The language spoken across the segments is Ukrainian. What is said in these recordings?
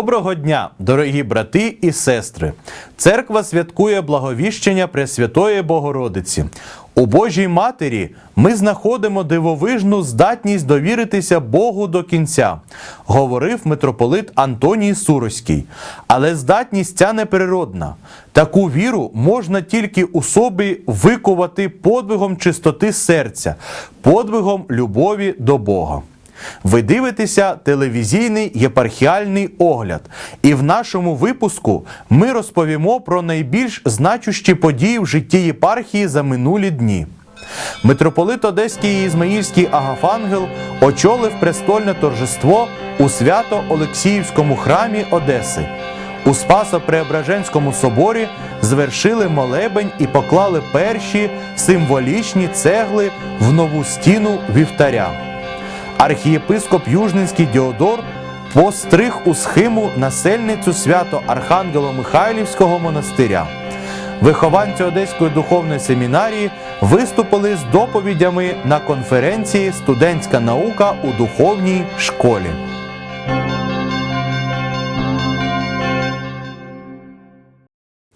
Доброго дня, дорогі брати і сестри! Церква святкує благовіщення Пресвятої Богородиці. У Божій Матері ми знаходимо дивовижну здатність довіритися Богу до кінця, говорив митрополит Антоній Суроський. Але здатність ця неприродна. Таку віру можна тільки у собі викувати подвигом чистоти серця, подвигом любові до Бога. Ви дивитеся телевізійний єпархіальний огляд, і в нашому випуску ми розповімо про найбільш значущі події в житті єпархії за минулі дні. Митрополит Одеський і Ізмаїльський Агафангел очолив престольне торжество у свято-Олексіївському храмі Одеси. У Спасо-Преображенському соборі звершили молебень і поклали перші символічні цегли в нову стіну вівтаря. Архієпископ Южненський Діодор постриг у схиму насельницю свято Архангело-Михайлівського монастиря. Вихованці Одеської духовної семінарії виступили з доповідями на конференції Студентська наука у духовній школі. –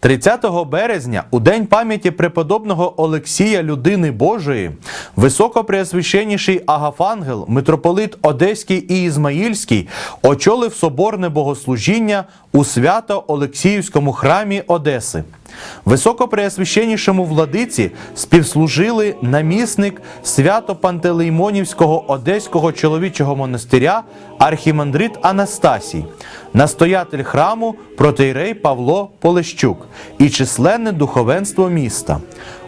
30 березня, у день пам'яті преподобного Олексія Людини Божої, високопреосвященніший Агафангел, митрополит Одеський і Ізмаїльський, очолив соборне богослужіння у свято Олексіївському храмі Одеси. Високопреосвященнішому владиці співслужили намісник свято-пантелеймонівського Одеського чоловічого монастиря архімандрит Анастасій, настоятель храму протейрей Павло Полещук і численне духовенство міста.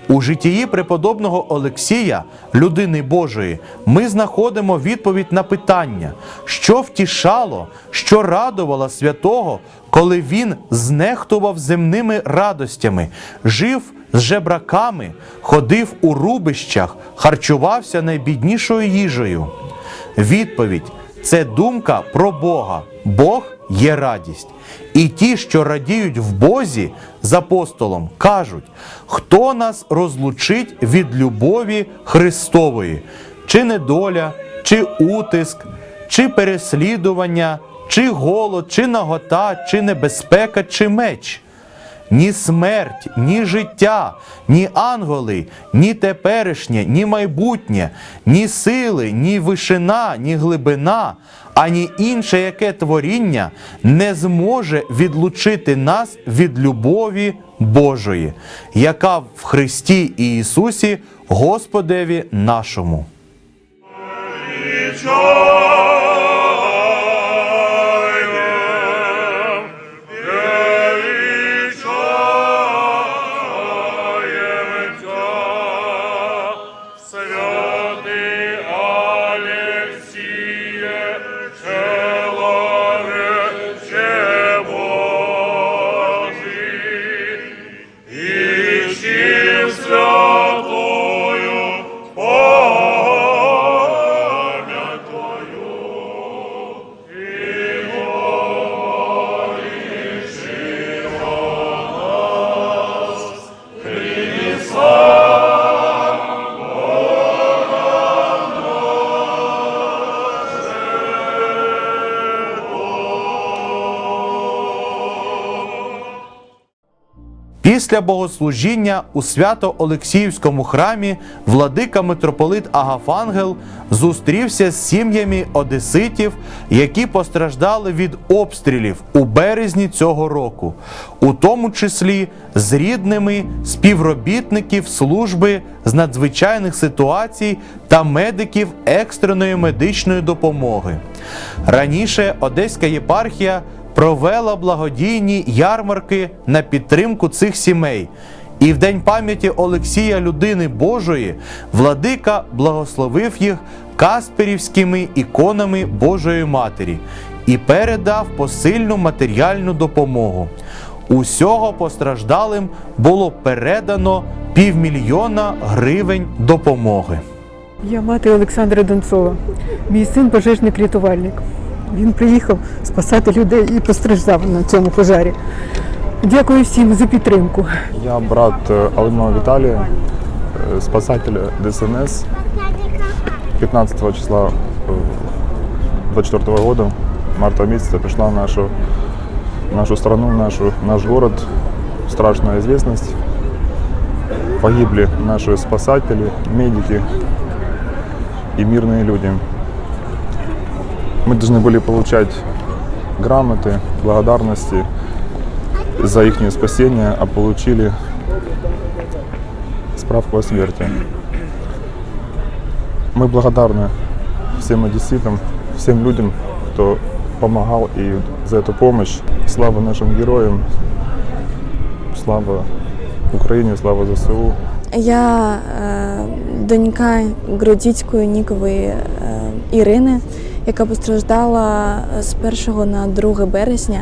У житті преподобного Олексія, людини Божої, ми знаходимо відповідь на питання, що втішало, що радувало святого, коли він знехтував земними радостями, жив з жебраками, ходив у рубищах, харчувався найбіднішою їжею. Відповідь це думка про Бога. Бог є радість. І ті, що радіють в Бозі з апостолом, кажуть, хто нас розлучить від любові Христової, чи недоля, чи утиск, чи переслідування, чи голод, чи нагота, чи небезпека, чи меч. Ні смерть, ні життя, ні ангели, ні теперішнє, ні майбутнє, ні сили, ні вишина, ні глибина, ані інше яке творіння не зможе відлучити нас від любові Божої, яка в Христі Ісусі Господеві нашому. Після богослужіння у свято-Олексіївському храмі владика митрополит Агафангел зустрівся з сім'ями одеситів, які постраждали від обстрілів у березні цього року, у тому числі з рідними співробітників служби з надзвичайних ситуацій та медиків екстреної медичної допомоги. Раніше Одеська єпархія провела благодійні ярмарки на підтримку цих сімей. І в день пам'яті Олексія Людини Божої владика благословив їх касперівськими іконами Божої Матері і передав посильну матеріальну допомогу. Усього постраждалим було передано півмільйона гривень допомоги. Я мати Олександра Донцова, мій син пожежник рятувальник. Він приїхав спасати людей і постраждав на цьому пожарі. Дякую всім за підтримку. Я брат э, Алымова Виталия, э, спасатель ДСНС. 15 числа э, 24 года, марта месяца, пришла в нашу нашу страну, нашу, наш город в страшную известность. Погибли наши спасатели, медики и мирные люди. Мы должны были получать грамоты, благодарности за их спасение, а получили справку о смерти. Мы благодарны всем одесситам, всем людям, кто помогал и за эту помощь. Слава нашим героям, слава Україні, слава ЗСУ. Я е, донька Гродіцької Нікової е, Ірини, яка постраждала з 1 на 2 березня.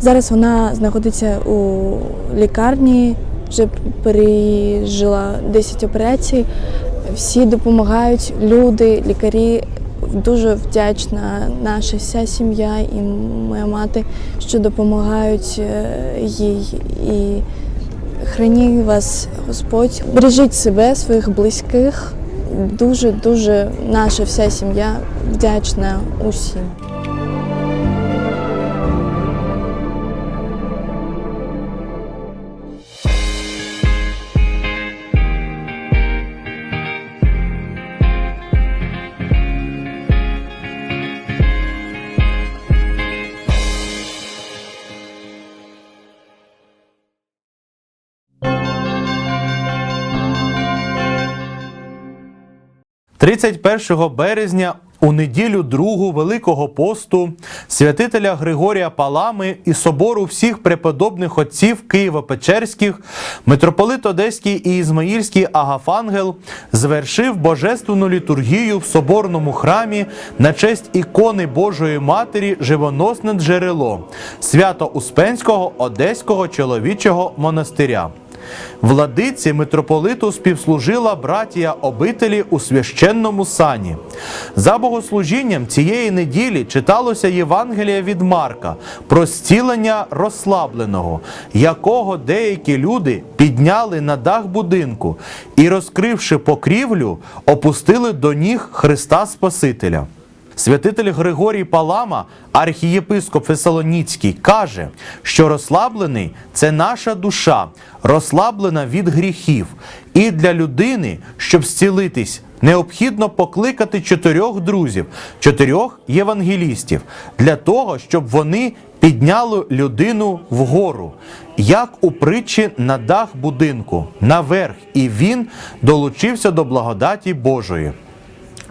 Зараз вона знаходиться у лікарні, вже пережила 10 операцій. Всі допомагають, люди, лікарі. Дуже вдячна наша вся сім'я і моя мати, що допомагають е, їй. І Храні вас Господь, бережіть себе, своїх близьких. Дуже, дуже наша вся сім'я вдячна усім. – 31 березня у неділю другу Великого посту святителя Григорія Палами і собору всіх преподобних отців Києво-Печерських митрополит Одеський і Ізмаїльський Агафангел звершив божественну літургію в соборному храмі на честь ікони Божої Матері Живоносне джерело Свято-Успенського Одеського чоловічого монастиря. Владиці митрополиту співслужила братія обителі у священному сані. За богослужінням цієї неділі читалося Євангелія від Марка про зцілення розслабленого, якого деякі люди підняли на дах будинку і, розкривши покрівлю, опустили до ніг Христа Спасителя. Святитель Григорій Палама, архієпископ Фесалоніцький, каже, що розслаблений це наша душа, розслаблена від гріхів. І для людини, щоб зцілитись, необхідно покликати чотирьох друзів, чотирьох євангелістів, для того, щоб вони підняли людину вгору, як у притчі на дах будинку, наверх, і він долучився до благодаті Божої.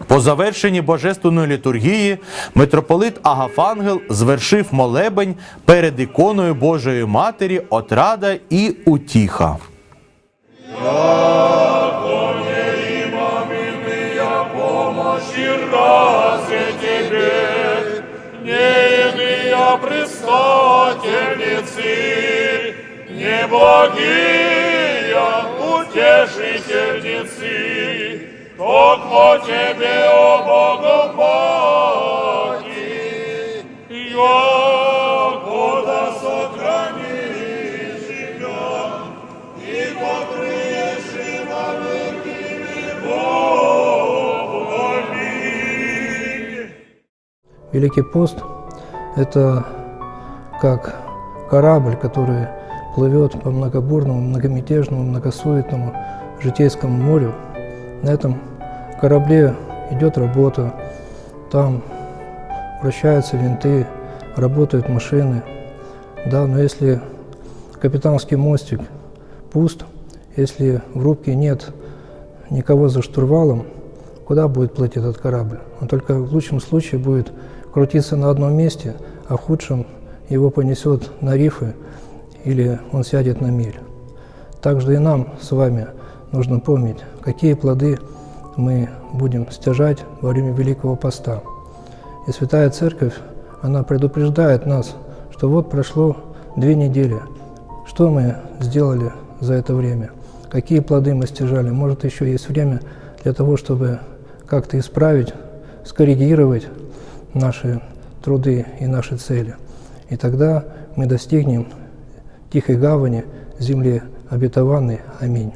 По завершенні божественної літургії митрополит Агафангел звершив молебень перед іконою Божої Матері Отрада і Утіха. помощи разве тебе, не иные предстательницы, неблагие утешительницы, Tocmo Ciebie, o Bogu, moli, i od nas ochronisz i pokryjesz na wieki веков. Великий пост – это как корабль, который плывет по многоборному, многомятежному, многосуетному житейскому морю – на этом корабле идет работа, там вращаются винты, работают машины. Да, но если капитанский мостик пуст, если в рубке нет никого за штурвалом, куда будет плыть этот корабль? Он только в лучшем случае будет крутиться на одном месте, а в худшем его понесет на рифы или он сядет на мель. Также и нам с вами нужно помнить, какие плоды мы будем стяжать во время Великого Поста. И Святая Церковь, она предупреждает нас, что вот прошло две недели. Что мы сделали за это время? Какие плоды мы стяжали? Может, еще есть время для того, чтобы как-то исправить, скоррегировать наши труды и наши цели. И тогда мы достигнем тихой гавани, земли обетованной. Аминь.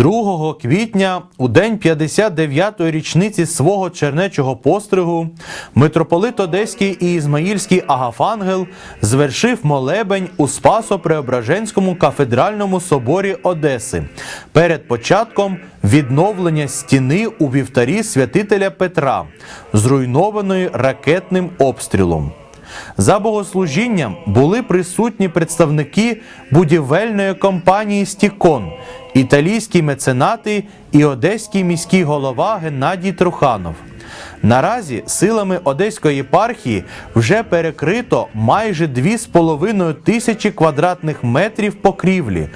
2 квітня, у день 59-ї річниці свого чернечого постригу, митрополит Одеський і Ізмаїльський Агафангел звершив молебень у Спасо-Преображенському кафедральному соборі Одеси перед початком відновлення стіни у вівтарі святителя Петра, зруйнованої ракетним обстрілом. За богослужінням були присутні представники будівельної компанії Стікон, італійські меценати і одеський міський голова Геннадій Труханов. Наразі силами Одеської єпархії вже перекрито майже 2,5 тисячі квадратних метрів покрівлі.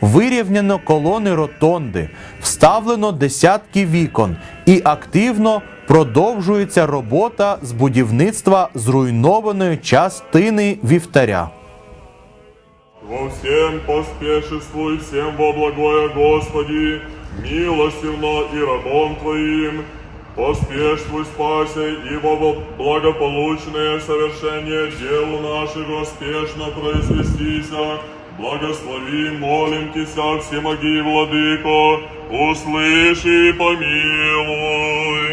Вирівняно колони ротонди, вставлено десятки вікон і активно продовжується робота з будівництва зруйнованої частини вівтаря. Во всем поспешествуй, всем во благое Господи, милостивно и рабом Твоим, поспешствуй спаси, ибо во благополучное совершение делу нашего спешно произвестися, благослови, молим Тися, всемоги Владыко, услыши и помилуй.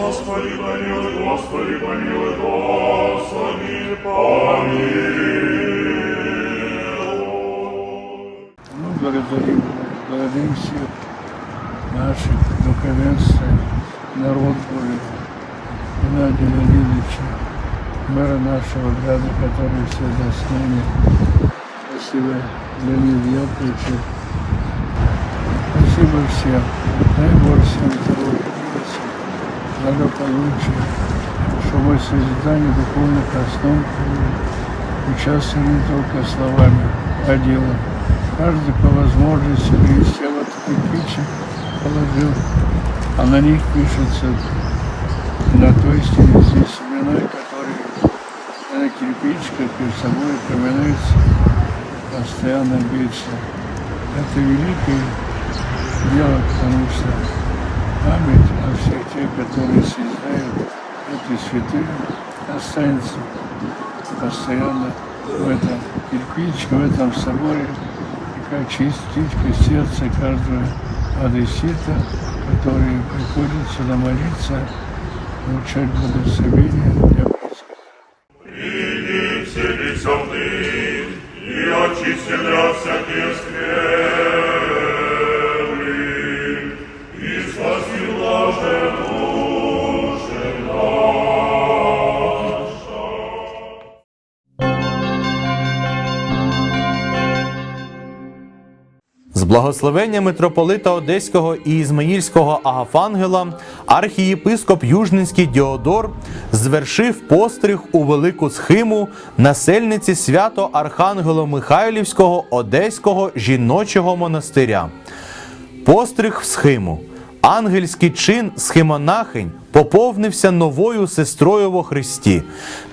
Господи, помилуй, Господи, помилуй, Господи, помилуй. Мы благодарим, благодарим всех наших духовенства, народ Божий, Геннадия Леонидовича, мэра нашего града, который всегда с нами. Спасибо, Леонид Яковлевичу. Спасибо всем. Дай Бог всем здоровья, благополучия, чтобы в созидании духовных основ участвовали не только словами, а делом. Каждый по возможности принести вот кирпичи положил, а на них пишется на той стене имена, которые на кирпичиках и собой упоминаются постоянно вечно. Это великое дело, потому что память о всех тех, которые созидают эти святые, останется постоянно в этом кирпичике, в этом соборе, и как частичка сердца каждого одессита, который приходит сюда молиться, получать благословение для благословення митрополита Одеського і Ізмаїльського Агафангела архієпископ Южненський Діодор звершив постриг у велику схиму насельниці свято Архангело Михайлівського Одеського жіночого монастиря. Постриг в схиму. Ангельський чин схимонахинь поповнився новою сестрою во Христі,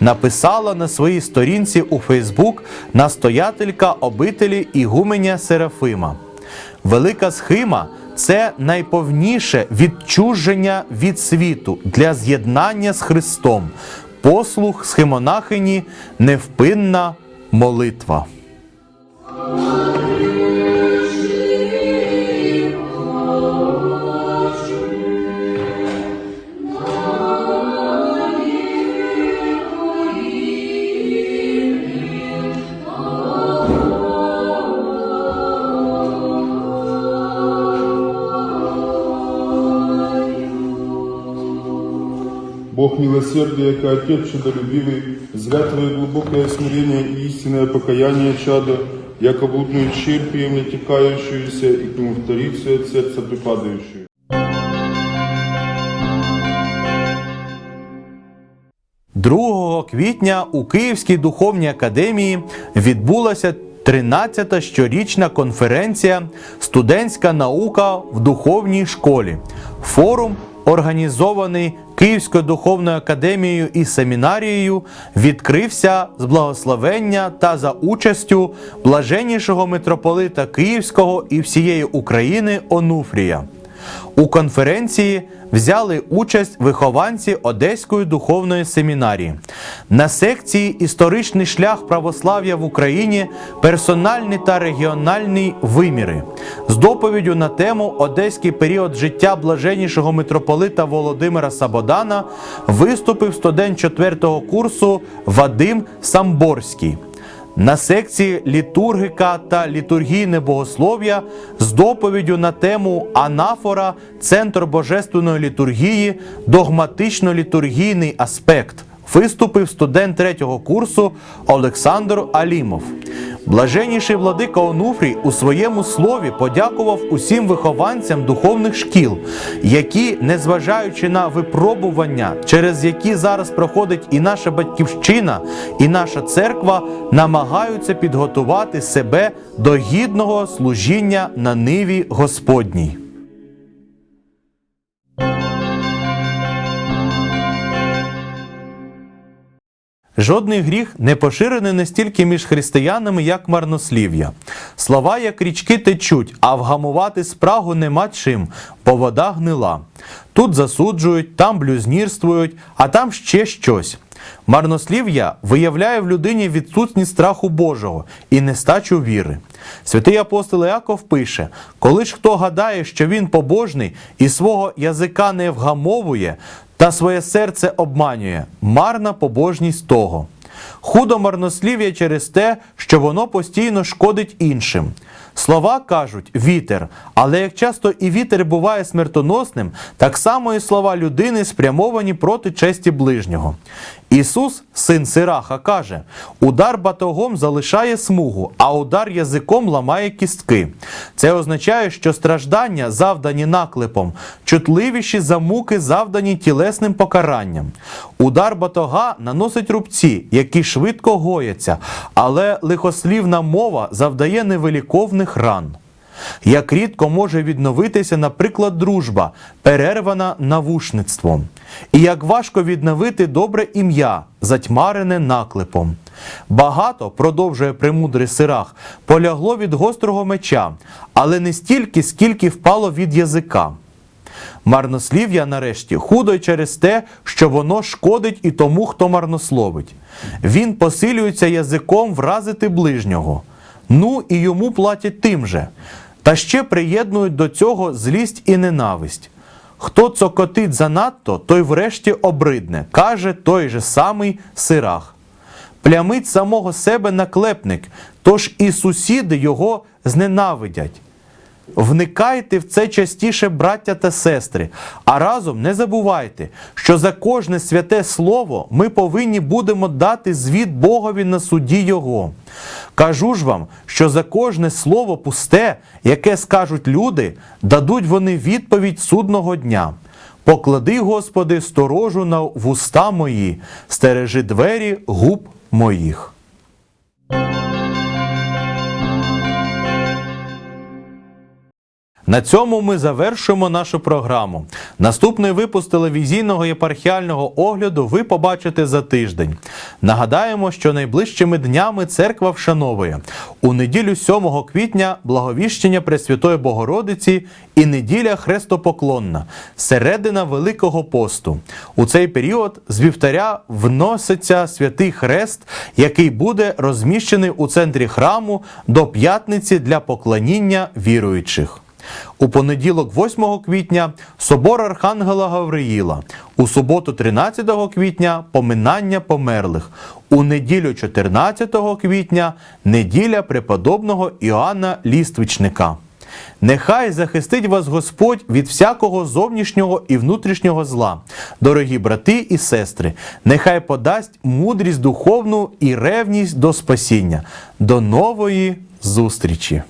написала на своїй сторінці у Фейсбук настоятелька обителі Ігуменя Серафима. Велика схима це найповніше відчуження від світу для з'єднання з Христом, послуг схимонахині, невпинна молитва. Как Отец чудолюбивый, зря Твое глубокое смирение и истинное покаяние чада, яко блудную черпием натекающуюся и вторицу от сердца припадающую. – 2 квітня у Київській духовній академії відбулася 13-та щорічна конференція Студентська наука в духовній школі. Форум, організований Київською духовною академією і семінарією, відкрився з благословення та за участю блаженнішого митрополита Київського і всієї України Онуфрія. У конференції взяли участь вихованці Одеської духовної семінарії. На секції Історичний шлях православ'я в Україні, персональний та регіональний виміри з доповіддю на тему Одеський період життя блаженнішого митрополита Володимира Сабодана виступив студент 4-го курсу Вадим Самборський. На секції літургика та літургійне богослов'я з доповіддю на тему Анафора. Центр божественної літургії, догматично-літургійний аспект виступив студент третього курсу Олександр Алімов. Блаженніший владика Онуфрій у своєму слові подякував усім вихованцям духовних шкіл, які, незважаючи на випробування, через які зараз проходить і наша батьківщина, і наша церква, намагаються підготувати себе до гідного служіння на ниві Господній. Жодний гріх не поширений не стільки між християнами, як марнослів'я. Слова, як річки течуть, а вгамувати спрагу нема чим, бо вода гнила. Тут засуджують, там блюзнірствують, а там ще щось. Марнослів'я виявляє в людині відсутність страху Божого і нестачу віри. Святий апостол Іаков пише: коли ж хто гадає, що він побожний і свого язика не вгамовує, та своє серце обманює, марна побожність того. Худо марнослів'я через те, що воно постійно шкодить іншим. Слова кажуть вітер, але як часто і вітер буває смертоносним, так само і слова людини спрямовані проти честі ближнього. Ісус, син Сираха, каже: удар батогом залишає смугу, а удар язиком ламає кістки. Це означає, що страждання, завдані наклепом, чутливіші за муки, завдані тілесним покаранням. Удар батога наносить рубці, які швидко гояться, але лихослівна мова завдає невиліковних ран. Як рідко може відновитися, наприклад, дружба, перервана навушництвом, і як важко відновити добре ім'я, затьмарене наклепом. Багато, продовжує премудрий сирах, полягло від гострого меча, але не стільки, скільки впало від язика. Марнослів'я, нарешті, худо й через те, що воно шкодить і тому, хто марнословить. Він посилюється язиком вразити ближнього. Ну і йому платять тим же. Та ще приєднують до цього злість і ненависть. Хто цокотить занадто, той врешті обридне, каже той же самий сирах. Плямить самого себе наклепник, тож і сусіди його зненавидять. Вникайте в це частіше, браття та сестри, а разом не забувайте, що за кожне святе слово ми повинні будемо дати звіт Богові на суді Його. Кажу ж вам, що за кожне слово пусте, яке скажуть люди, дадуть вони відповідь судного дня. Поклади, Господи, сторожу на вуста мої, стережи двері губ моїх. На цьому ми завершуємо нашу програму. Наступний випуск телевізійного єпархіального огляду ви побачите за тиждень. Нагадаємо, що найближчими днями церква вшановує у неділю 7 квітня благовіщення Пресвятої Богородиці і неділя Хрестопоклонна, середина Великого посту. У цей період з вівтаря вноситься святий хрест, який буде розміщений у центрі храму до п'ятниці для поклоніння віруючих. У понеділок, 8 квітня, собор Архангела Гавриїла. У суботу, 13 квітня, поминання померлих. У неділю 14 квітня неділя преподобного Іоанна Ліствичника. Нехай захистить вас Господь від всякого зовнішнього і внутрішнього зла, дорогі брати і сестри. Нехай подасть мудрість духовну і ревність до спасіння. До нової зустрічі!